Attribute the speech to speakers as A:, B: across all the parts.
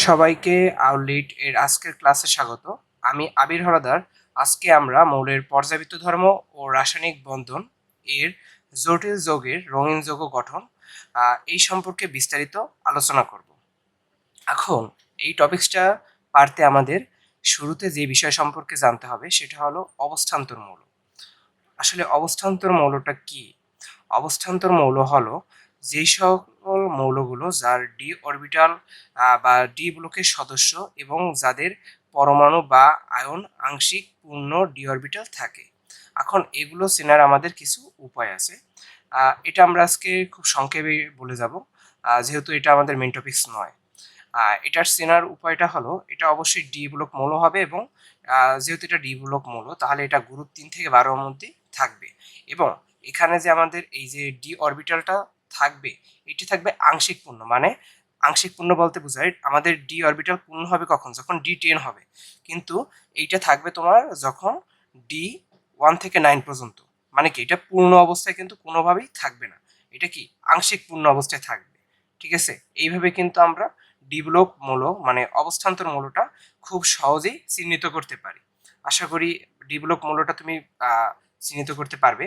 A: সবাইকে আউটলিট এর আজকের ক্লাসে স্বাগত। আমি আবির হরদার। আজকে আমরা মৌলের পর্যাবৃত্ত ধর্ম ও রাসায়নিক বন্ধন এর জটিল যোগের রঙিন যোগ গঠন এই সম্পর্কে বিস্তারিত আলোচনা করব। এখন এই টপিকসটা পারতে আমাদের শুরুতে যে বিষয় সম্পর্কে জানতে হবে সেটা হলো অবস্থান্তর মৌল। আসলে অবস্থান্তর মৌলটা কি? অবস্থান্তর মৌল হলো যেই সকল মৌলগুলো যার ডি অরবিটাল বা ডি ব্লকের সদস্য এবং যাদের পরমাণু বা আয়ন আংশিক পূর্ণ ডি অরবিটাল থাকে। এখন এগুলো চেনার আমাদের কিছু উপায় আছে। এটা আমরা আজকে খুব সংক্ষেপে বলে যাব। যেহেতু এটা আমাদের মেন টপিক্স নয়। এটার চেনার উপায়টা হলো, এটা অবশ্যই ডি ব্লক মৌল হবে এবং যেহেতু এটা ডি ব্লক মৌল, তাহলে এটা গ্রুপ তিন থেকে বারোর মধ্যে থাকবে। এবং এখানে যে আমাদের এই যে ডি অরবিটালটা থাকবে, এটি থাকবে আংশিক পূর্ণ। মানে আংশিক পূর্ণ বলতে বোঝায় আমাদের ডি অরবিটাল পূর্ণ হবে কখন? যখন ডি টেন হবে। কিন্তু এইটা থাকবে তোমার যখন ডি ওয়ান থেকে নাইন পর্যন্ত। মানে কি? এটা পূর্ণ অবস্থায় কিন্তু কোনোভাবেই থাকবে না। এটা কি? আংশিক পূর্ণ অবস্থায় থাকবে। ঠিক আছে? এইভাবে কিন্তু আমরা ডিভেলপ মূল মানে অবস্থান্তর মূলটা খুব সহজেই চিহ্নিত করতে পারি। আশা করি ডিভেলপ মূলটা তুমি চিহ্নিত করতে পারবে।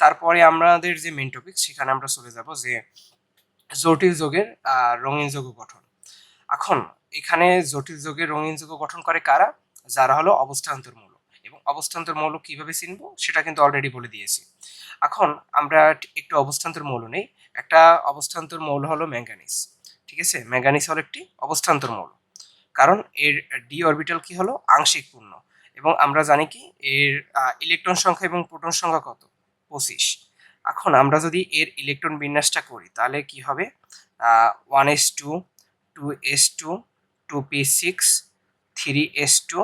A: তারপরে আমাদের যে মেন টপিক সেখানে আমরা চলে যাব যে জটিল যোগের রঙিন যোগ গঠন। এখন এখানে জটিল যোগের, রঙিন যোগ গঠন করে কারা? যারা হলো অবস্থান্তর মৌল এবং অবস্থান্তর মৌল কীভাবে চিনব? সেটা কিন্তু অলরেডি বলে দিয়েছি। এখন আমরা একটু অবস্থান্তর মৌল নেই। একটা অবস্থান্তর মৌল হলো ম্যাঙ্গানিজ ঠিক আছে? ম্যাঙ্গানিজ হলো একটি অবস্থান্তর মৌল কারণ এর ডি অরবিটাল কি হলো? আংশিক পূর্ণ। এবং আমরা জানি কি, এর ইলেকট্রন সংখ্যা এবং প্রোটন সংখ্যা কত? পঁচিশ। এখন আমরা যদি এর ইলেকট্রন বিন্যাসটা করি, তাহলে কি হবে? One S two two S two two P six, three S two,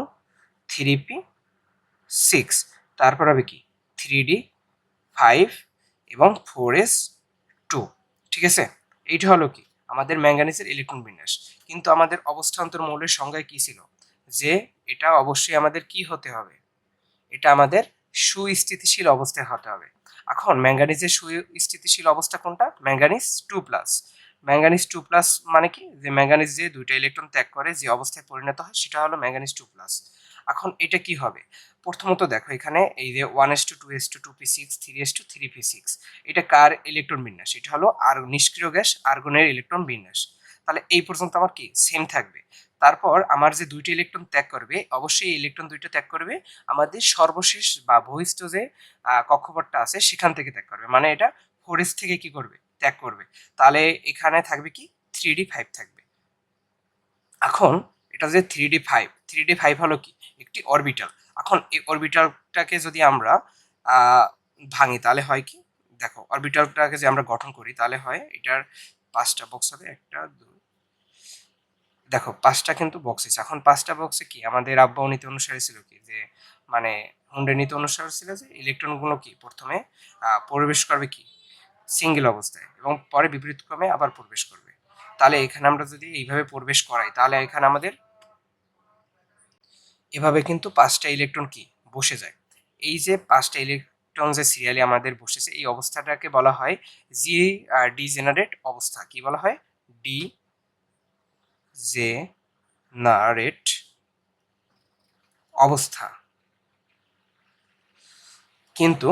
A: three P six. তারপর হবে কি? থ্রি ডি ফাইভ এবং ফোর এস টু। ঠিক আছে? এইটা হলো কি? আমাদের ম্যাঙ্গানিজের ইলেকট্রন বিন্যাস। কিন্তু আমাদের অবস্থান্তর মৌলের সংজ্ঞায় কী ছিল? যে এটা অবশ্যই আমাদের কি হতে হবে? এটা আমাদের সুস্থিতিশীল অবস্থায় হতে হবে। এখন ম্যাঙ্গানিজের সুস্থিতিশীল অবস্থা কোনটা? Manganese two plus. Manganese two plus মানে কি? যে ম্যাঙ্গানিজ যে দুইটা ইলেকট্রন ত্যাগ করে যে অবস্থায় পরিণত হয় সেটা হলো ম্যাঙ্গানিজ টু প্লাস। এখন এটা কি হবে? প্রথমত দেখো এখানে এই যে one S two two S two two P six, three S two, three P six. এটা কার ইলেকট্রন বিন্যাস? এটা হলো আর নিষ্ক্রিয় গ্যাস আর্গনের ইলেকট্রন বিন্যাস। তাহলে এই পর্যন্ত আমার কি? সেম থাকবে। তারপর আমার যে দুইটা ইলেকট্রন ত্যাগ করবে, অবশ্যই এই ইলেকট্রন দুইটা ত্যাগ করবে। আমাদের সর্বশেষ বা বহিষ্ঠ যে কক্ষপথটা আছে, সেখান থেকে ত্যাগ করবে। মানে এটা ফোরেস থেকে কি করবে? ত্যাগ করবে। তাহলে এখানে থাকবে কি? থ্রি ডি ফাইভ থাকবে। এখন এটা যে three D five three D five হলো কি? একটি অরবিটাল এখন এই অরবিটালটাকে যদি আমরা ভাঙি, তাহলে হয় কি? দেখো অরবিটালটাকে যে আমরা গঠন করি, তাহলে হয় এটার পাঁচটা বক্স হবে, একটা দুই দেখো, পাঁচটা কিন্তু বক্স আছে। এখন পাঁচটা বক্সে কি? আমাদের আব্বাও নীতি অনুসারে ছিল কি? যে মানে হুন্ডের নীতি অনুসারে ছিল যে ইলেকট্রনগুলো কি? প্রথমে প্রবেশ করবে কি? সিঙ্গেল অবস্থায় এবং পরে বিপরীত ক্রমে আবার প্রবেশ করবে। তাহলে এখানে আমরা যদি এইভাবে প্রবেশ করাই, তাহলে এখানে আমাদের এভাবে কিন্তু পাঁচটা ইলেকট্রন কি? বসে যায়। এই যে পাঁচটা ইলেকট্রন যে সিরিয়ালি আমাদের বসেছে, এই অবস্থাটাকে বলা হয় জি ডিজেনারেট অবস্থা। কি বলা হয়? ডি জেনারেট অবস্থা। কিন্তু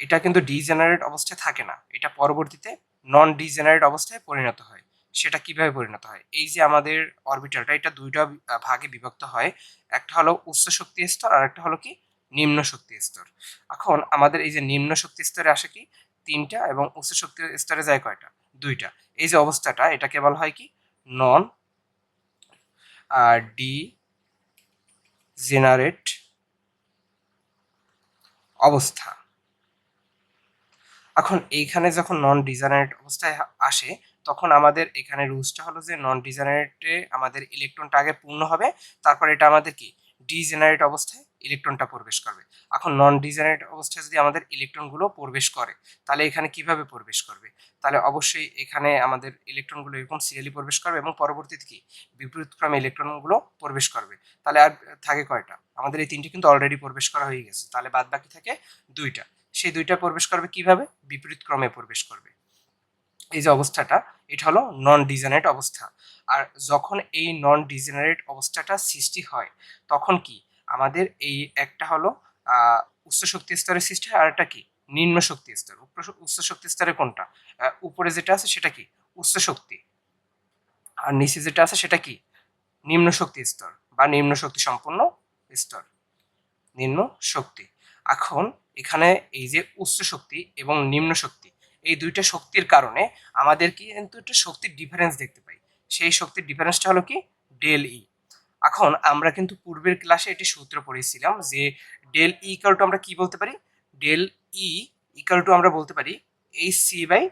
A: এটা কিন্তু ডিজেনারেট অবস্থায় থাকে না। এটা পরবর্তীতে নন ডিজেনারেট অবস্থায় পরিণত হয়। সেটা কীভাবে পরিণত হয়? এই যে আমাদের অরবিটালটা এটা দুইটা ভাগে বিভক্ত হয়। একটা হলো উচ্চ শক্তি স্তর আর একটা হলো কি? নিম্ন শক্তি স্তর। এখন আমাদের এই যে নিম্ন শক্তি স্তরে আসে কি? তিনটা এবং উচ্চ শক্তি স্তরে যায় কয়টা? দুইটা। এই যে অবস্থাটা, এটাকে বলা হয় কি? নন ডি জেনারেট অবস্থা। এখন এইখানে যখন নন ডিজেনারেট অবস্থায় আসে, তখন আমাদের এখানে রুলসটা হলো যে নন ডিজেনারেটে আমাদের ইলেকট্রনটা আগে পূর্ণ হবে, তারপর এটা আমাদের কি? ডিজেনারেট অবস্থায় ইলেকট্রনটা প্রবেশ করবে। এখন নন ডিজেনারেট অবস্থায় যদি আমাদের ইলেকট্রনগুলো প্রবেশ করে, তাহলে এখানে কীভাবে প্রবেশ করবে? তাহলে অবশ্যই এখানে আমাদের ইলেকট্রনগুলো এরকম সিরিয়ালি প্রবেশ করবে এবং পরবর্তীতে কি? বিপরীত ক্রমে ইলেকট্রনগুলো প্রবেশ করবে। তাহলে আর থাকে কয়টা? আমাদের এই তিনটি কিন্তু অলরেডি প্রবেশ করা হয়ে গেছে। তাহলে বাদ বাকি থাকে দুইটা। সেই দুইটা প্রবেশ করবে কীভাবে? বিপরীত ক্রমে প্রবেশ করবে। এই যে অবস্থাটা, এটা হলো নন ডিজেনারেট অবস্থা। আর যখন এই নন ডিজেনারেট অবস্থাটা সৃষ্টি হয়, তখন কি? আমাদের এই একটা হলো উচ্চ শক্তি স্তরের সৃষ্টি হয় আর একটা কি? নিম্ন শক্তি স্তর। উচ্চ শক্তি স্তরে কোনটা? উপরে যেটা আছে সেটা কি? উচ্চ শক্তি। আর নিচে যেটা আছে সেটা কি? নিম্ন শক্তি স্তর বা নিম্ন শক্তি সম্পন্ন স্তর। নিম্ন শক্তি। এখন এখানে এই যে উচ্চ শক্তি এবং নিম্ন শক্তি, এই দুইটা শক্তির কারণে আমাদের কি কিন্তু একটা শক্তির ডিফারেন্স দেখতে পাই। সেই শক্তির ডিফারেন্সটা হলো কি? ডেল ই এখন আমরা কিন্তু পূর্বের ক্লাসে এটি সূত্র পড়েছিলাম যে ডেল ই ইকাল টু আমরা কি বলতে পারি? ডেল ই ইকাল টু আমরা বলতে পারি এইচ সি বাই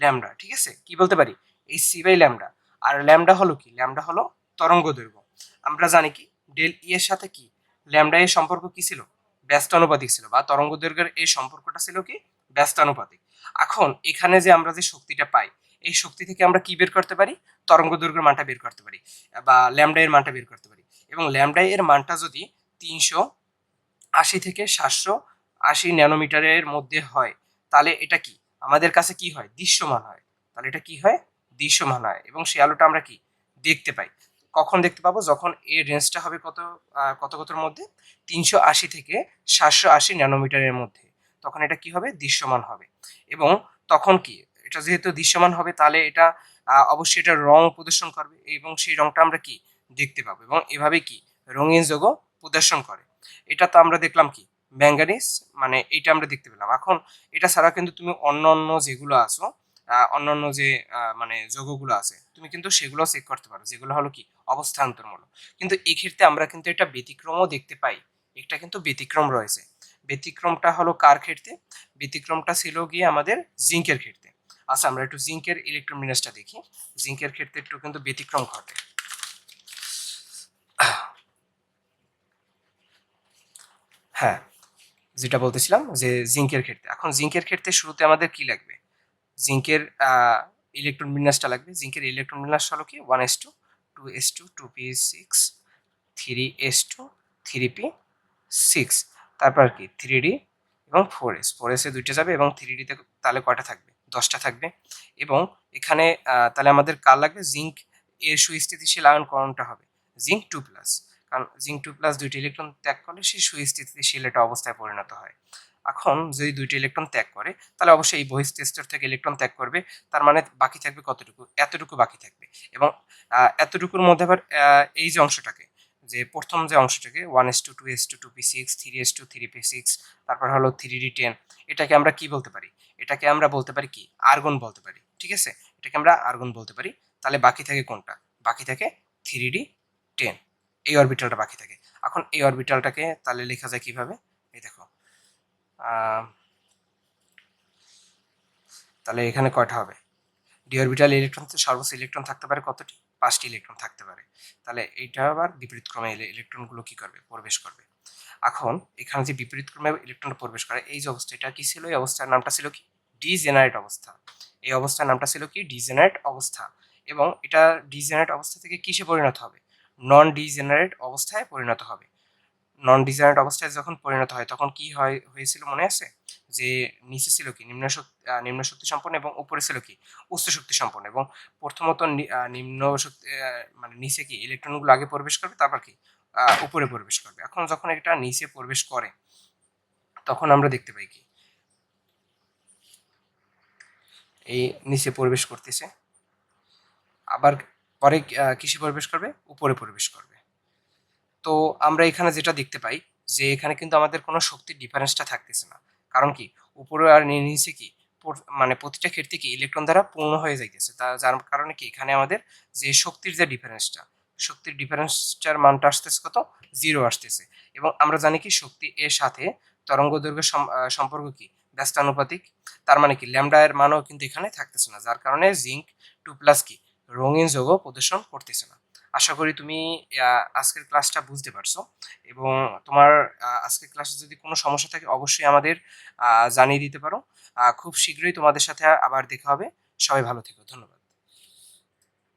A: ল্যামডা ঠিক আছে? কি বলতে পারি? এইচ সি বাই ল্যামডা আর ল্যামডা হলো কি? ল্যামডা হলো তরঙ্গ দৈর্ঘ্য। আমরা জানি কি? ডেল ই এর সাথে কি? ল্যামডা এর সম্পর্ক কি ছিল? ব্যস্তানুপাতিক ছিল বা তরঙ্গ দৈর্ঘ্যের এই সম্পর্কটা ছিল কি? ব্যস্তানুপাতিক। এখন এখানে যে আমরা যে শক্তিটা পাই, এই শক্তি থেকে আমরা কি বের করতে পারি? তরঙ্গ দৈর্ঘ্যের মানটা বের করতে পারি, বা ল্যামডা এর মানটা বের করতে পারি। এবং ল্যামডা এর মানটা যদি তিনশো আশি থেকে সাতশো আশি ন্যানোমিটারের মধ্যে হয়, তাহলে এটা কি? আমাদের কাছে কি হয়? দৃশ্যমান হয়। তাহলে এটা কি হয়? দৃশ্যমান হয়। এবং সেই আলোটা আমরা কি? দেখতে পাই। কখন দেখতে পাবো? যখন এর রেঞ্জটা হবে কত কত কতর মধ্যে? তিনশো আশি থেকে সাতশো আশি ন্যানোমিটারের মধ্যে। তখন এটা কি হবে? দৃশ্যমান হবে। এবং তখন কি? এটা যেহেতু দৃশ্যমান হবে, তাহলে এটা অবশ্যই এটা রং প্রদর্শন করবে এবং সেই রংটা আমরা কি? দেখতে পাবো এবং এভাবে কি? রঙিন যোগ প্রদর্শন করে। এটা তো আমরা দেখলাম কি? ম্যাঙ্গানিজ মানে এটা আমরা দেখতে পেলাম। এখন এটা ছাড়া কিন্তু তুমি অন্য অন্য যেগুলো আছো অন্যান্য যে মানে যোগগুলো আছে, তুমি কিন্তু সেগুলো চেক করতে পারো। যেগুলো হলো কি? অবস্থান্তরমূলক। কিন্তু এক্ষেত্রে আমরা কিন্তু এটা ব্যতিক্রমও দেখতে পাই। একটা কিন্তু ব্যতিক্রম রয়েছে। ব্যতিক্রমটা হলো কার ক্ষেত্রে? ব্যতিক্রমটা ছিল গিয়ে আমাদের জিঙ্কের ক্ষেত্রে। আচ্ছা আমরা একটু জিঙ্কের ইলেকট্রোমিনাসটা দেখি। জিঙ্কের ক্ষেত্রে একটু কিন্তু ব্যতিক্রম ঘটে। হ্যাঁ যেটা বলতেছিলাম যে জিঙ্কের ক্ষেত্রে। এখন জিঙ্কের ক্ষেত্রে শুরুতে আমাদের কি লাগবে? জিঙ্কের ইলেকট্রন বিন্যাসটা লাগবে। জিঙ্কের ইলেকট্রন বিন্যাস হলো কি? One S two two S two two P six three S two three P six তারপর কি? থ্রি ডি এবং ফোর এস ফোর এসে দুইটা যাবে এবং থ্রি ডিতে তাহলে কয়টা থাকবে? দশটা থাকবে। এবং এখানে তাহলে আমাদের কার লাগবে? জিঙ্ক এর সুস্থিতিশীল আয়নকরণটা হবে। জিঙ্ক টু প্লাস কারণ জিঙ্ক টু প্লাস দুইটি ইলেকট্রন ত্যাগ করলে সে সুস্থিতিশীল একটা অবস্থায় পরিণত হয়। এখন যদি দুইটি ইলেকট্রন ত্যাগ করে, তাহলে অবশ্যই এই বহিস্থ স্তর থেকে ইলেকট্রন ত্যাগ করবে। তার মানে বাকি থাকবে কতটুকু? এতটুকু বাকি থাকবে। এবং এতটুকুর মধ্যে আবার এই যে অংশটাকে, যে প্রথম যে অংশটাকে one S two two S two two P six three S two three P six তারপর হলো থ্রি ডি টেন এটাকে আমরা কি বলতে পারি? এটাকে আমরা বলতে পারি কি? আর্গন বলতে পারি। ঠিক আছে? এটাকে আমরা আর্গন বলতে পারি। তাহলে বাকি থাকে কোনটা? বাকি থাকে থ্রি ডি টেন এই অরবিটালটা বাকি থাকে। এখন এই অরবিটালটাকে তাহলে লেখা যায় কীভাবে? এই দেখো। তাহলে এখানে কয়টা হবে? ডি অরবিটাল ইলেকট্রন সর্বোচ্চ ইলেকট্রন থাকতে পারে কতটি? পাঁচটি ইলেকট্রন থাকতে পারে। তাহলে এইটা আবার বিপরীত ক্রমে ইলেকট্রনগুলো কি করবে? প্রবেশ করবে। এখন এখানে যে বিপরীত ক্রমে ইলেকট্রন প্রবেশ করে, এই যে অবস্থা, এটা কি ছিল? এই অবস্থার নামটা ছিল কি? ডিজেনারেট অবস্থা। এই অবস্থার নামটা ছিল কি? ডিজেনারেট অবস্থা। এবং এটা ডিজেনারেট অবস্থা থেকে কিসে পরিণত হবে? নন ডিজেনারেট অবস্থায় পরিণত হবে। নন ডিজেনারেট অবস্থায় যখন পরিণত হয়, তখন কি হয়, হয়েছিল মনে আছে? যে নিচে ছিল কি? নিম্ন শক্তি নিম্ন শক্তি সম্পন্ন এবং উপরে ছিল কি? উচ্চ শক্তি সম্পন্ন। এবং প্রথমত নিম্ন শক্তি মানে নিচে কি? ইলেকট্রনগুলো আগে প্রবেশ করবে, তারপর কি? উপরে প্রবেশ করবে। এখন যখন এটা নিচে প্রবেশ করে, তখন আমরা দেখতে পাই কি? এই নিচে প্রবেশ করতেছে। আবার পরে কিসে প্রবেশ করবে? উপরে প্রবেশ করবে। তো আমরা এখানে যেটা দেখতে পাই, যে এখানে কিন্তু আমাদের কোনো শক্তির ডিফারেন্সটা থাকতেছে না। কারণ কি? উপরে আর নিচে কি? মানে প্রতিটা ক্ষেত্রে কি ইলেকট্রন দ্বারা পূর্ণ হয়ে যাইতেছে। তা, যার কারণে কি এখানে আমাদের যে শক্তির যে ডিফারেন্সটা, শক্তির ডিফারেন্সটার মানটা আসতেছে কত? জিরো আসতেছে। এবং আমরা জানি কি, শক্তি এর সাথে তরঙ্গ দৈর্ঘ্য সম- সম্পর্ক কি? ব্যস্তানুপাতিক তার মানে কি? ল্যামডা এর মানও কিন্তু এখানে থাকতেছে না, যার কারণে জিঙ্ক টু প্লাস কি? রঙিন যোগ প্রদর্শন করতেছে না। আশা করি তুমি আজকের ক্লাসটা বুঝতে পারছ এবং তোমার আজকের ক্লাসে যদি কোনো সমস্যা থাকে অবশ্যই আমাদের জানিয়ে দিতে পারো। খুব শীঘ্রই তোমাদের সাথে আবার দেখা হবে। সবাই ভালো থেকো, ধন্যবাদ।